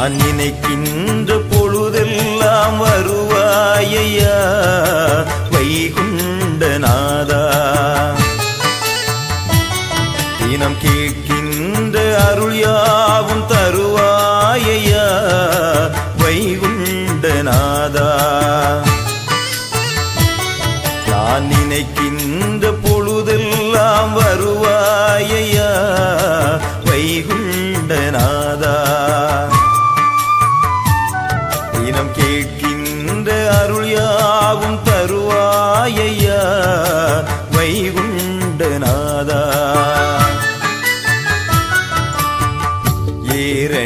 நான் நினைக்கின்ற பொழுதெல்லாம் வரும்.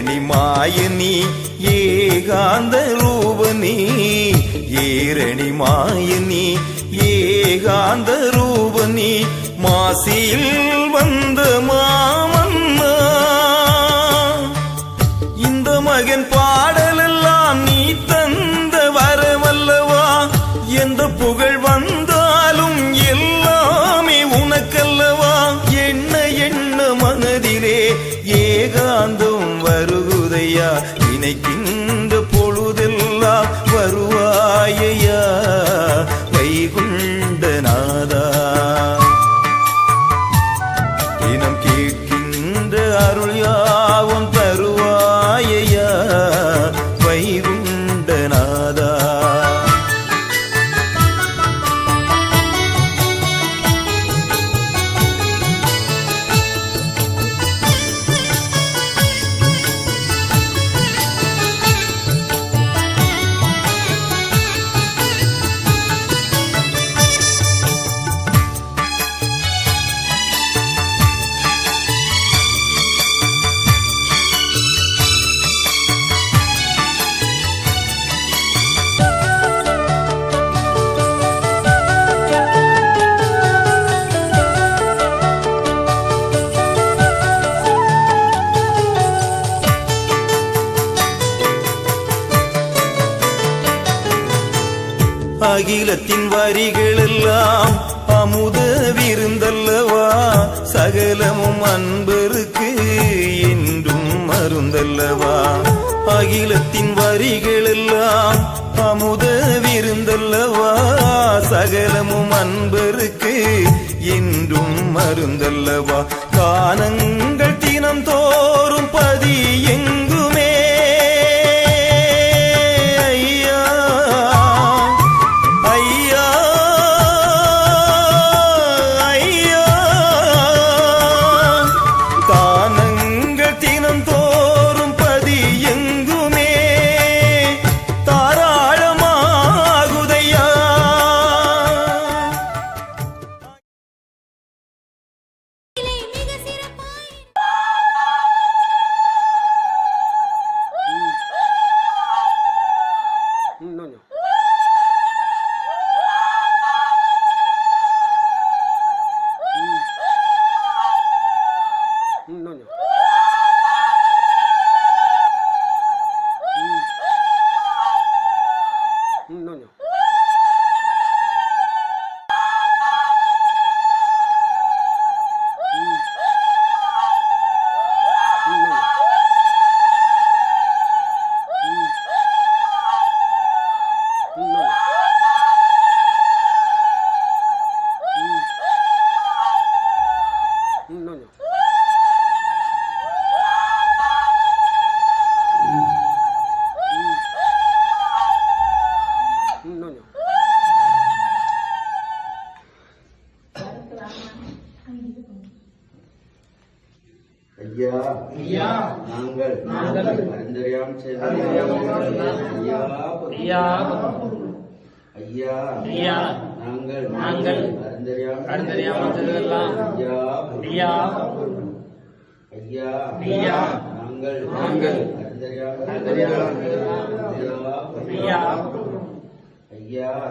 ஏரணிமாயனி ஏகாந்த ரூபனி ஏரணிமாயனி ஏகாந்த ரூபனி மாசியில் வரிகளெல்லாம் அமுத விருந்தல்லவா? சகலமும் அன்பருக்கு என்றும் மருந்தல்லவா? அகிலத்தின் வரிகளெல்லாம் அமுத விருந்தல்லவா? சகலமும் அன்பருக்கு என்றும் மருந்தல்லவா? கானங்கள் தினம் தோ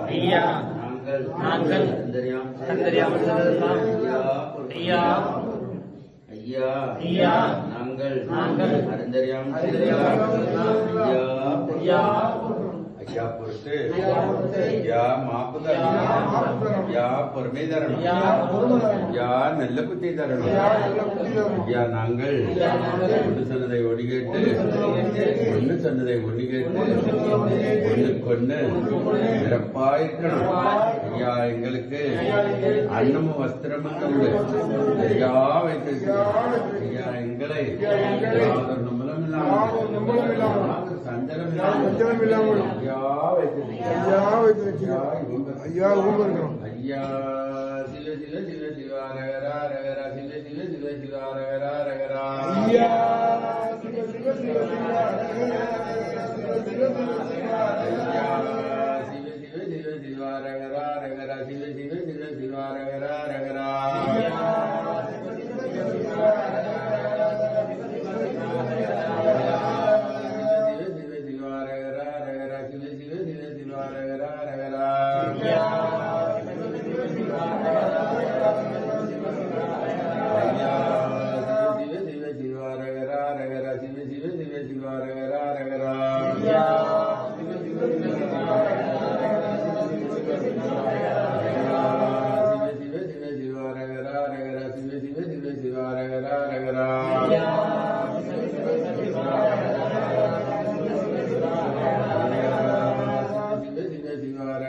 ஐயா. நாங்கள். ஐயா. ஐயா. நாங்கள். நாங்கள். ஐயா. ஐயா. ஐயா பொறுத்து. ஐயா மாப்பு தரணும் ஐயா பொறுமை தரணும் ஐயா நல்ல புத்தி தரணும் ஐயா நாங்கள் ஒன்று சொன்னதை ஒடி கேட்டு ஒன்று சொன்னதை ஒடி கேட்டு ஒன்று கொண்டு சிறப்பாயிருக்கணும் ஐயா எங்களுக்கு அன்னமும் வஸ்திரமும் கொடு ஐயா வைத்திருக்கிறோம். ஐயா எங்களை யாதொரு இல்லாமல் சஞ்சலம் இல்லாமல் ஐயா வைத்திருக்கிறோம் ஐயா இவங்க- ஐயா சிவ சிவ சிவ சிவ ரகரா ரகரா சிவ சிவ சிவ சிவ ரகரா ரகரா ஐயா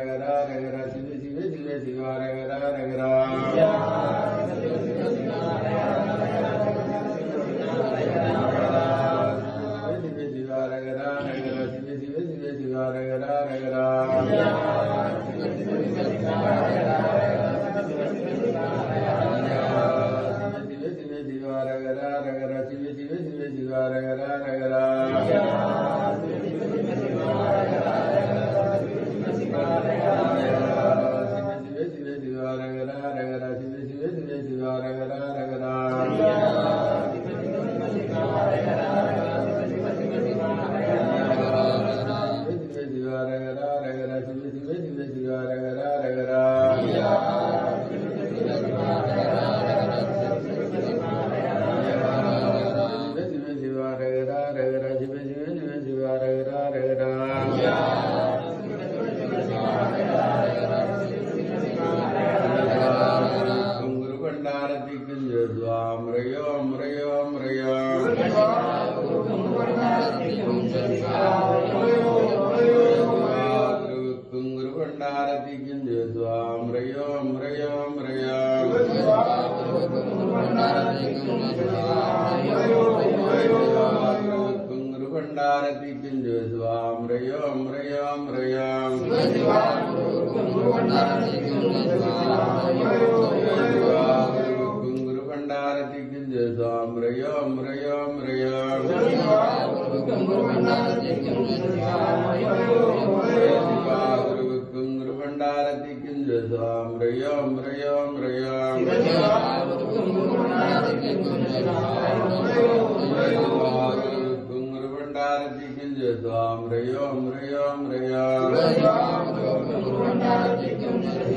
ရဂရာရဂရာစီစီဝိစီဝေစီဝရဂရာရဂရာ குங்குரு பண்டாரத்திக்கு ஜோத்வாம் ரயோ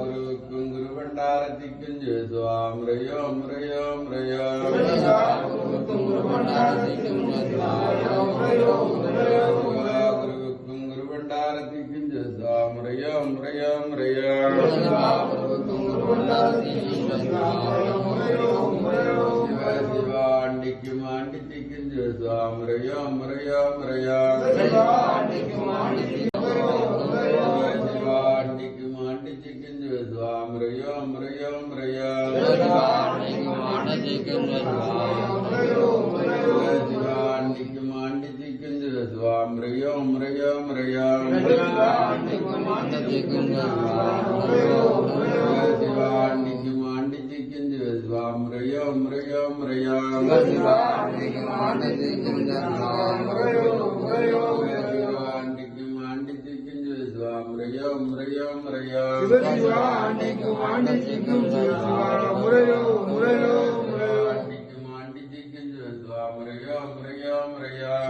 குரு குங்குரு பண்டாரத்திக்கு ஜோத்வாம் ரயோ முறையோ முறையோ குரு குங்குரு பண்டாரத்திக்கு ஜோத்வாம் ரயோ முறையோ முறையோ சிவ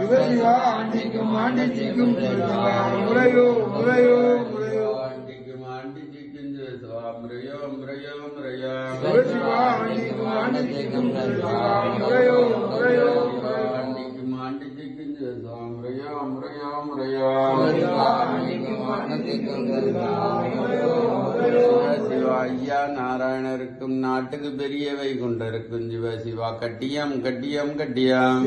சிவசிவா ஆண்டிக்கும் ஆண்டிச்சிக்கும் முறையோ முறையோ நாராயணருக்கும் நாட்டுக்கு பெரியவை கொண்டிருக்கும் சிவா கட்டியம் கட்டியம் கட்டியம்.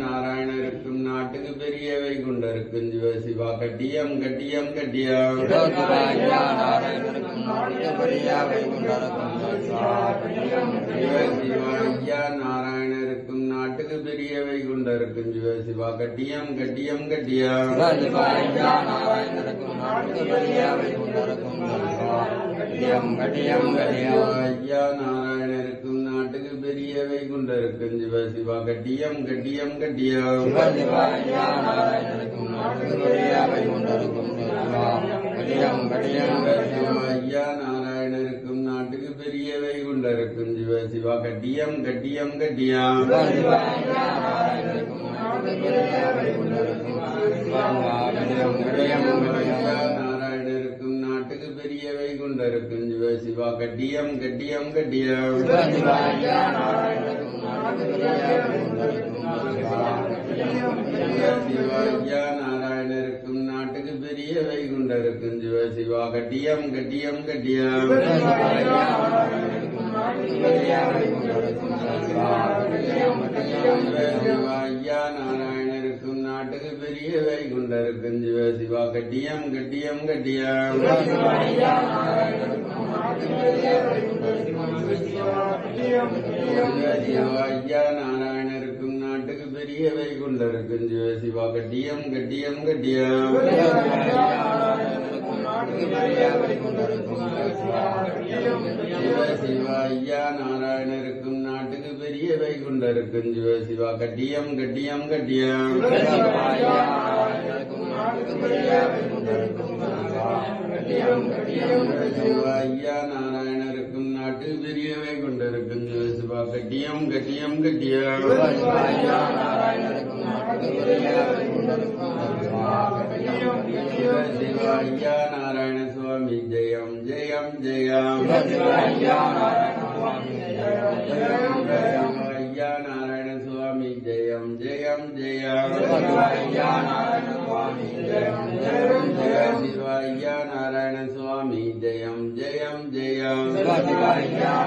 நாராயண இருக்கும் நாட்டுக்கு பெரிய வைகுண்ட இருக்கும் சிவ சிவா கட்டியம் கட்டியம் கட்டியம். ஐயா நாராயண நாட்டுக்கு பெரியவை கொண்டிருக்கும் சிவ சிவா கட்டியம் கட்டியம் கட்டியம். ஐயா நாராயணருக்கும் நாட்டுக்கு பெரியவை கொண்டிருக்கும் சிவ சிவா கட்டியம் கட்டியம் கட்டியம். ஐயா நாராயணருக்கும் நாட்டுக்கு பெரியவை கொண்டிருக்கும் சிவ சிவா கட்டியம் கட்டியம் கட்டியம். நாராயணருக்கும் நாட்டுக்கு பெரியவை கொண்டிருக்கும் சிவ சிவா கட்டியம் கட்டியம் கட்டியம். சிவா பெரியவை கொண்டிருக்கும் சிவ சிவா கட்டியம் கட்டியம். கட்டியம் ஐயா நாராயணருக்கும் நாட்டுக்கு பெரிய வைகுண்டருக்கும் சிவ சிவா கட்டியம் கட்டியம். கட்டியம் ஐயா நாராயண நாட்டுக்கு பெரியவை கொண்டிருக்கும் சிவ சிவா கட்டியம் கட்டியம். கட்டியம் சிவா ஐயா நாராயணருக்கும் நாட்டுக்கு பெரியவை கொண்டிருக்கும் சிவ சிவா கட்டியம் கட்டியம் கட்டியம். சிவா ஐயா நாராயண நாட்டு பெரியவை கொண்டிருக்கும் சிவா கட்டியம் கட்டியம் கட்டியம் சிவ நாராயண சுவாமி ஜெயம் ஜெயம் ஜெயம். ஐயா நாராயண சுவாமி ஜெயம் ஜெயம் ஜெயம் சிவ ஐயா நாராயண சுவாமி ஜெயம் ஜெயம் ஜெயம். జయం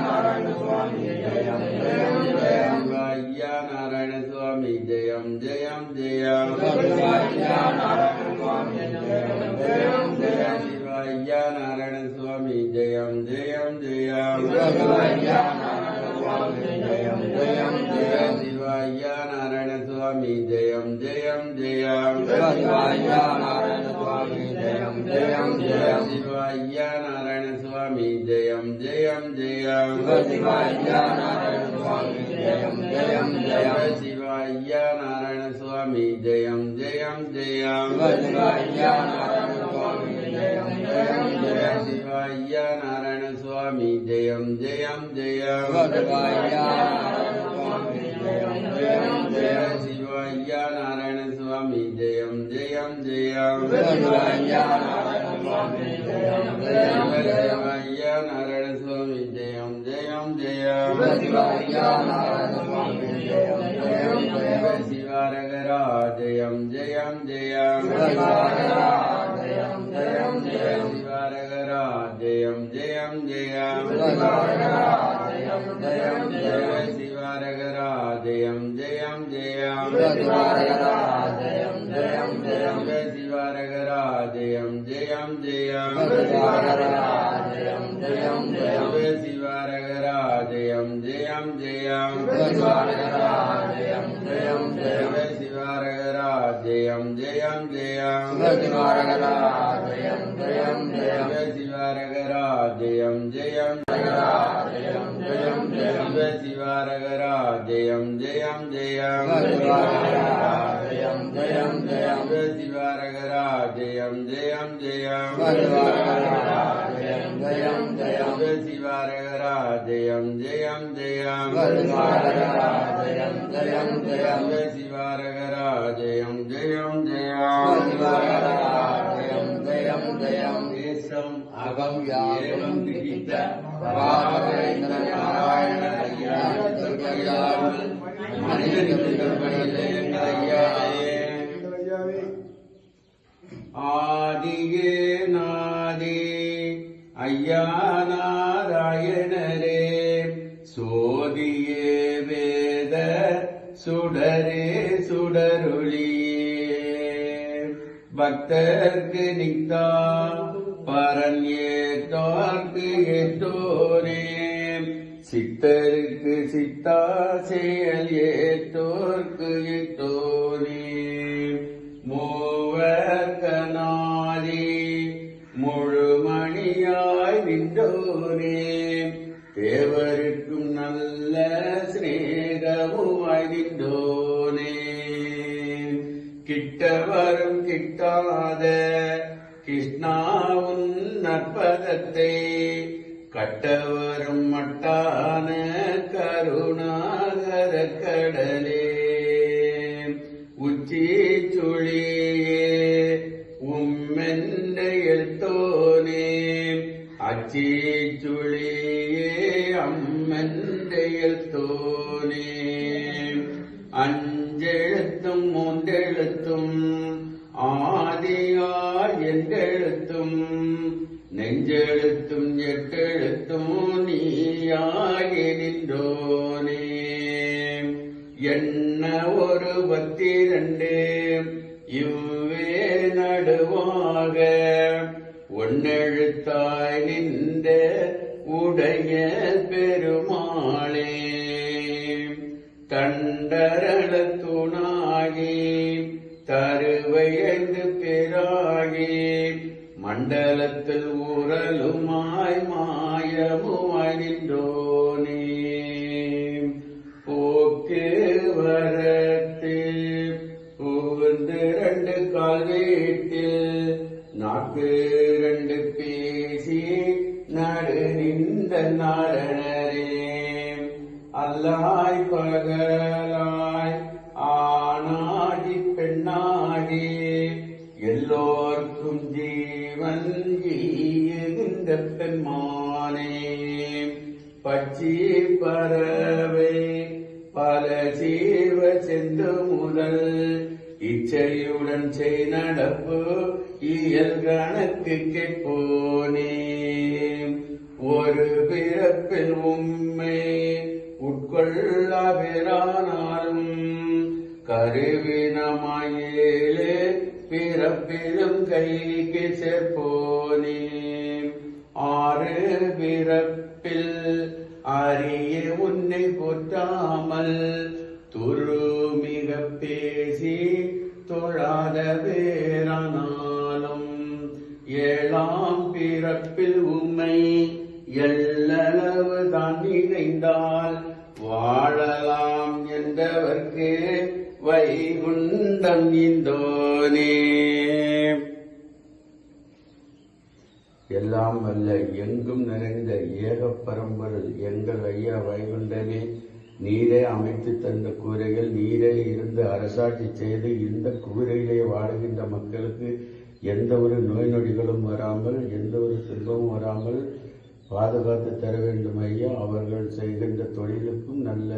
నారాయణ స్వామి జయం జయం జయం నారాయణ స్వామి జయం జయం జయం శివాయ్య నారాయణ స్వామి జయం జయం జయం శివాయ్య जयम जय। शिवाय नारायण स्वामी जय जय। जयम शिवाय नारायण स्वामी जयम जय जयम जय। शिवाय नारायण स्वामी जय जय। जयम शिवाय नारायण శివారగరాజయం జయం జయం శివారగరాజయం జయం జయం శివారగరాజయం జయం జయం శివారగరాజయం జయం జయం శివారగరాజయం జయం జయం శివారగ జయం జయం జయం. జయం జయం. జయ శివారగర జయం జయం జయం. శివారగర జయం జయం జయ. శివారగర జయం జయం జయం. జయం జయ శివారగర జయం జయం జయం. జయం జయం. జయ శివారగర జయం జయం జయం. ஜெயம் ஜெயம் சிவாரகரா ஜெயம் ஜெயம் ஜெயம் வருவாரகரா ஜெயம் ஜெயம் ஜெயம் சிவாரகரா ஜெயம் ஜெயம் ஜெயம் வருவாரகரா ஜெயம் ஜெயம் ஜெயம் தேசம் அகம் யாகம் விகித பாரவேந்திர நாராயண ஐயா மனிதனுக்கு ஐயாவே ஆதியே நாதே ஐயா நாராயணரே சோதியே வேத சுடரே சுடருளியே பக்தர்க்கு நித்தா பரன் ஏத்தோர்க்கு ஏற்றோரே சித்தருக்கு சித்தா செயல் ஏற்றோர்க்கு கட்டவரும் மட்டான கருணாகர கடலே. உச்சி சுழி පැමිණෙන්ඩෝනේ பிறப்பிலும் சேர்ப்போனே. ஆறு பிறப்பில் அறிய உன்னை போற்றாமல் துரு மிக பேசி தொழாத வேறானாலும் ஏழாம் பிறப்பில் உம்மை எல்லளவு தான் நினைந்தால் வாழலாம் என்றவர்க்கு வைகுண்டம் இந்தோனே. எல்லாம் அல்ல எங்கும் நிறைந்த ஏக பரம்பொருள் எங்கள் ஐயா வைகுண்டமே நீரே அமைத்து தந்த கூரைகள் நீரே இருந்து அரசாட்சி செய்து இந்த கூரையிலே வாழுகின்ற மக்களுக்கு எந்த ஒரு நோய் நொடிகளும் வராமல் எந்த ஒரு துன்பமும் வராமல் பாதுகாத்து தர வேண்டும் ஐயா. அவர்கள் செய்கின்ற தொழிலுக்கும் நல்ல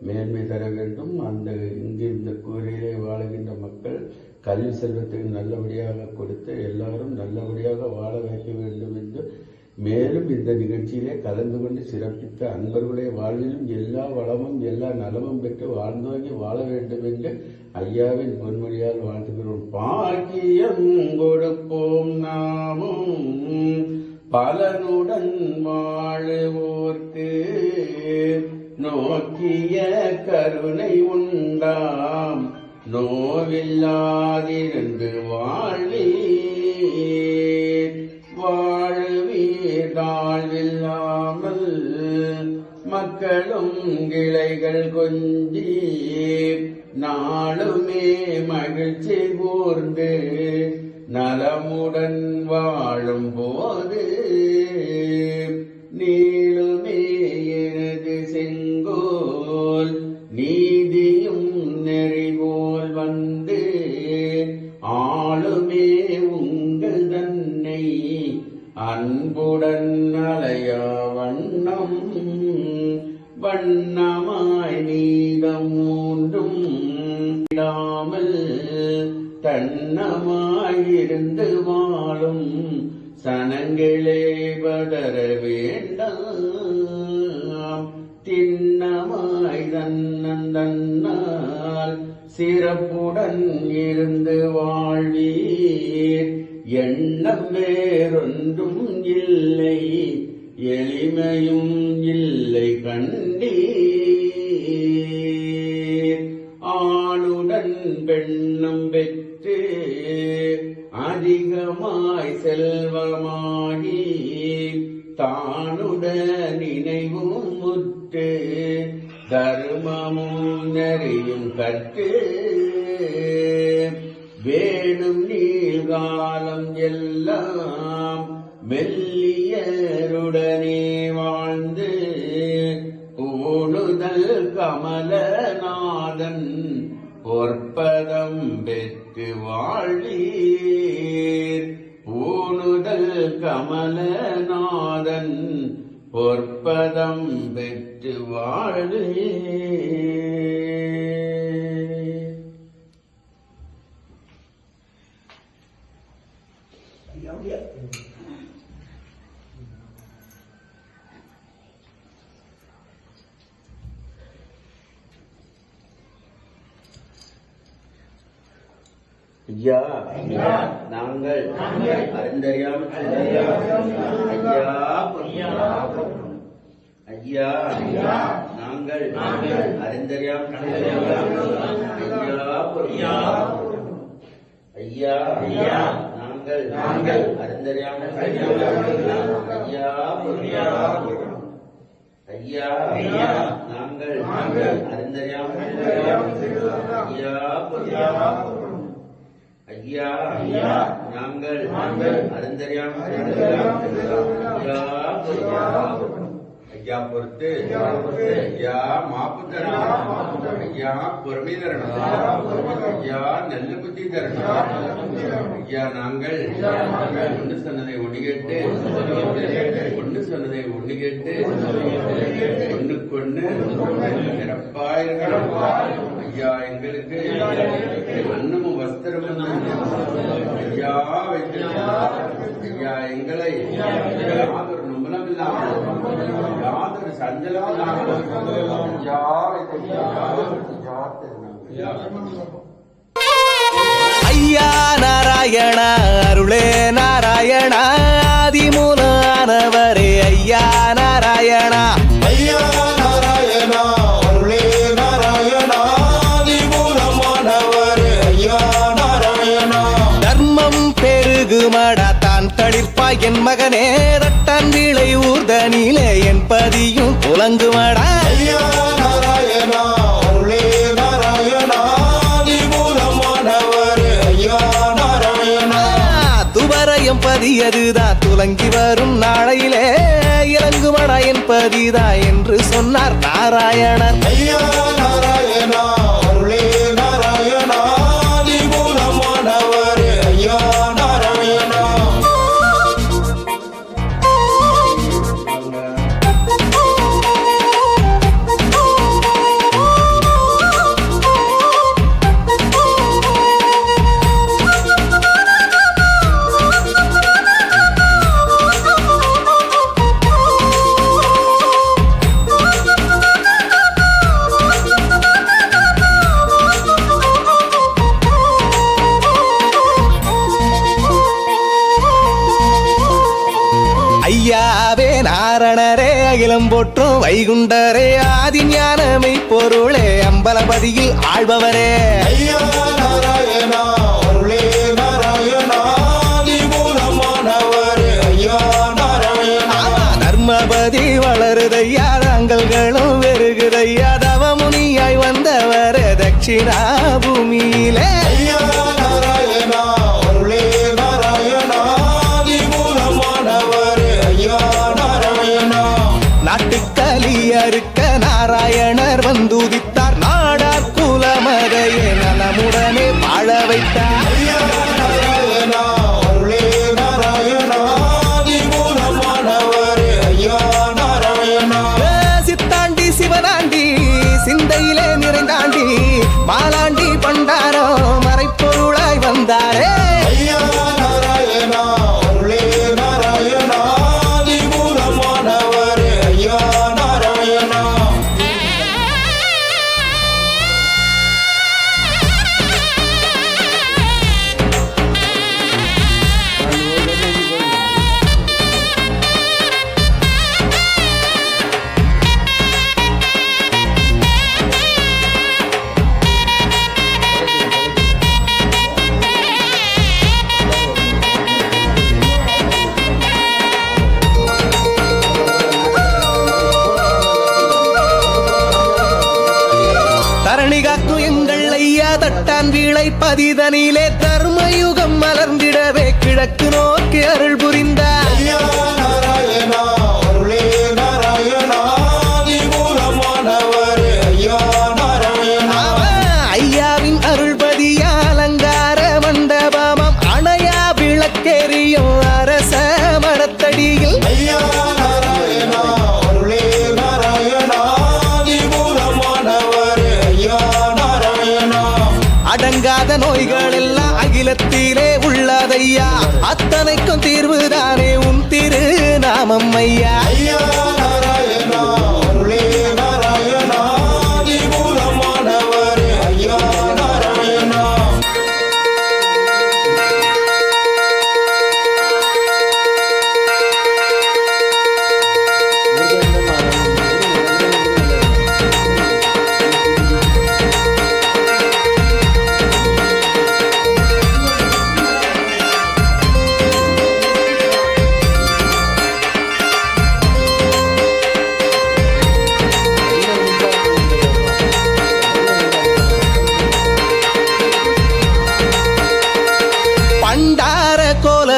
மேன்மை தர வேண்டும். அந்த இங்கு இந்த கூரையிலே வாழுகின்ற மக்கள் கல்வி செல்வத்துக்கு நல்லபடியாக கொடுத்து எல்லாரும் நல்லபடியாக வாழ வைக்க வேண்டும் என்று மேலும் இந்த நிகழ்ச்சியிலே கலந்து கொண்டு சிறப்பித்த அன்பர்களுடைய வாழ்விலும் எல்லா வளமும் எல்லா நலமும் பெற்று வாழ்ந்தோங்கி வாழ வேண்டும் என்று ஐயாவின் பொன்மொழியால் வாழ்த்துகிறோம். பாக்கியம் கொடுப்போம் நாமும். பலனுடன் வாழுவோர்க்கு நோக்கிய கருணை உண்டாம். நோவில்லாதிருந்து வாழ்வீர். வாழ்வீர் தாழ்வில்லாமல் மக்களும் கிளைகள் கொஞ்சி நாளுமே மகிழ்ச்சி கூர்ந்து நலமுடன் வாழும் போது அதிகமாய் செல்வமாகி தானுட நினைவும் முற்று தர்மமும் நெறியும் கற்று வேணும் நீள்காலம் எல்லாம் மெல்லியருடனே வாழ்ந்து ஓடுதல் கமலநாதன் பொற்பதம் பெற்று பெற்று வாழ்வீர். பூணுதல் கமலநாதன் பொற்பதம் பெற்று வாழ்வீர். ஐயா. நாங்கள் அறிந்தறியாமல் ஐயா. ஐயா. நாங்கள் அறிந்தறியாமல் ஐயா. ஐயா. நாங்கள் அறிந்தறியாமல் ஐயா. ஐயா. நாங்கள் அறிந்தறியாமல் ஐயா. ஐயா. நாங்கள் அறிந்தறியாமல் ஐயா ஐயா பொறுத்து ஐயா மாப்பு தரணும். ஐயா பொறுமை தரணும். ஐயா நல்ல புத்தி தரணும். ஐயா நாங்கள் ஒன்று சொன்னதை ஒண்ணு கேட்டு ஒன்று சொன்னதை ஒண்ணு கேட்டு சிறப்பாயிருக்கணும் ஐயா எங்களுக்கு ஐயா வைத்து ஐயா எங்களை யாதொரு நும்பலம் இல்லாமல் யாதொரு சஞ்சலம் இல்லாமல் ஐயா ஐயா அருளே நாராயணா. துவரையும் பதியதுதான் துலங்கி வரும் நாளையிலே இறங்குமடா என் பதிதா என்று சொன்னார் நாராயணன். ஐயா! தொண்டரே ஆதி ஞானமை பொருளே அம்பலபதியில் ஆழ்பவரே நர்மபதி வளருதையா தங்கள்களும் வெறுகுதையா தவமுனியாய் வந்தவரே தட்சிணா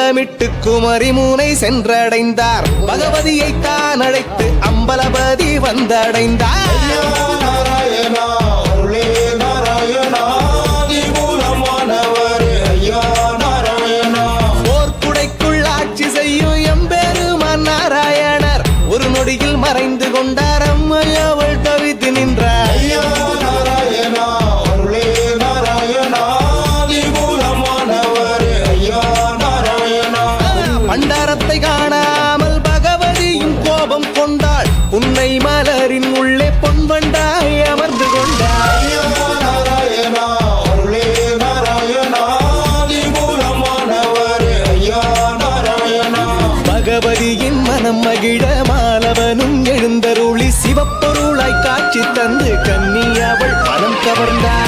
கோலமிட்டு குமரி மூனை சென்றடைந்தார். பகவதியை தான் அழைத்து அம்பலபதி வந்தடைந்தார். காட்சி தந்து கன்னி அவள் மனம் கவர்ந்தாள்